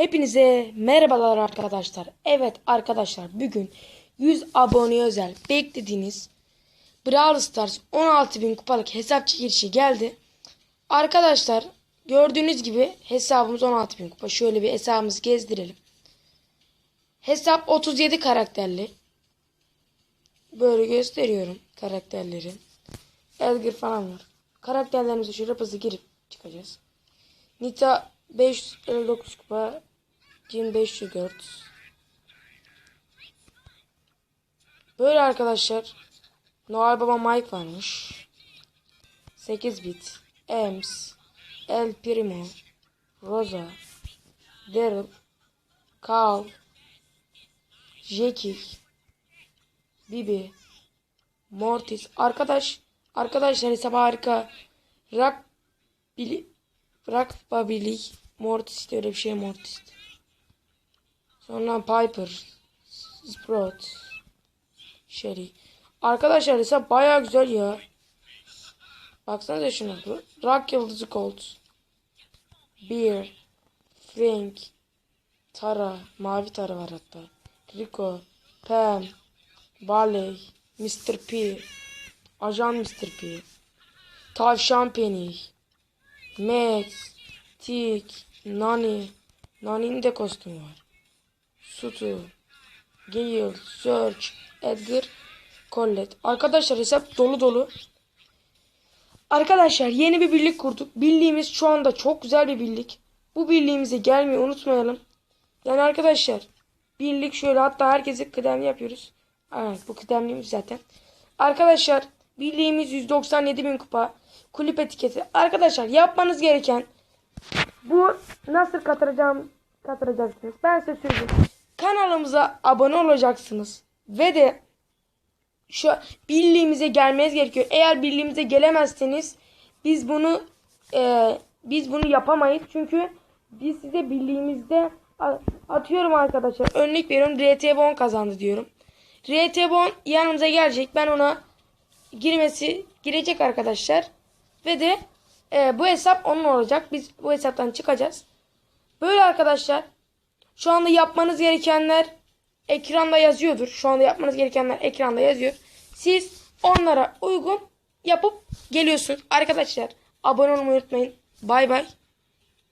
Hepinize merhabalar arkadaşlar. Evet arkadaşlar bugün 100 abone özel beklediğiniz Brawl Stars 16.000 kupalık hesapçı girişi geldi. Arkadaşlar gördüğünüz gibi hesabımız 16.000 kupa. Şöyle bir hesabımızı gezdirelim. Hesap 37 karakterli. Böyle gösteriyorum karakterleri. Edgar falan var. Karakterlerimize şöyle hızlı girip çıkacağız. Nita 559 kupa. Jim 504. Böyle arkadaşlar. Noel Baba Mike varmış. 8 bit. Ems. El Primo. Rosa. Daryl. Carl. Jackie. Bibi. Mortis. Arkadaş. Arkadaşlar hesap harika. Rock. Billy. Rock Babili. Mortis de öyle bir şey Mortis. Sonra Piper. Sprout. Sherry. Arkadaşlar hesap baya güzel ya. Baksanıza şuna. Rock Yıldızı Colt. Beer. Frank. Tara. Mavi Tara var hatta. Rico. Pam. Barley. Mr. P. Ajan Mr. P. Tavşan Penny. Max. Tik. Nani. Nani'nin de kostümü var. Sutu. Gale. Search. Edgar. Colette. Arkadaşlar hesap dolu dolu. Arkadaşlar yeni bir birlik kurduk. Birliğimiz şu anda çok güzel bir birlik. Bu birliğimize gelmeyi unutmayalım. Yani arkadaşlar birlik şöyle hatta herkese kıdemli yapıyoruz. Evet bu kıdemliymiş zaten. Arkadaşlar birliğimiz 197 bin kupa. Kulüp etiketi. Arkadaşlar yapmanız gereken bu nasıl katılacağım katılacaksınız. Ben size söyleyeyim. Kanalımıza abone olacaksınız. Ve de şu birliğimize gelmeniz gerekiyor. Eğer birliğimize gelemezseniz biz bunu e, biz bunu yapamayız. Çünkü biz size birliğimizde atıyorum arkadaşlar. Örnek veriyorum RTB10 kazandı diyorum. RTB10 yanımıza gelecek. Ben ona girmesi girecek arkadaşlar. Ve de e, bu hesap onun olacak. Biz bu hesaptan çıkacağız. Böyle arkadaşlar. Şu anda yapmanız gerekenler ekranda yazıyordur. Şu anda yapmanız gerekenler ekranda yazıyor. Siz onlara uygun yapıp geliyorsunuz. Arkadaşlar abone olmayı unutmayın. Bay bay.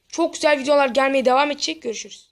Çok güzel videolar gelmeye devam edecek. Görüşürüz.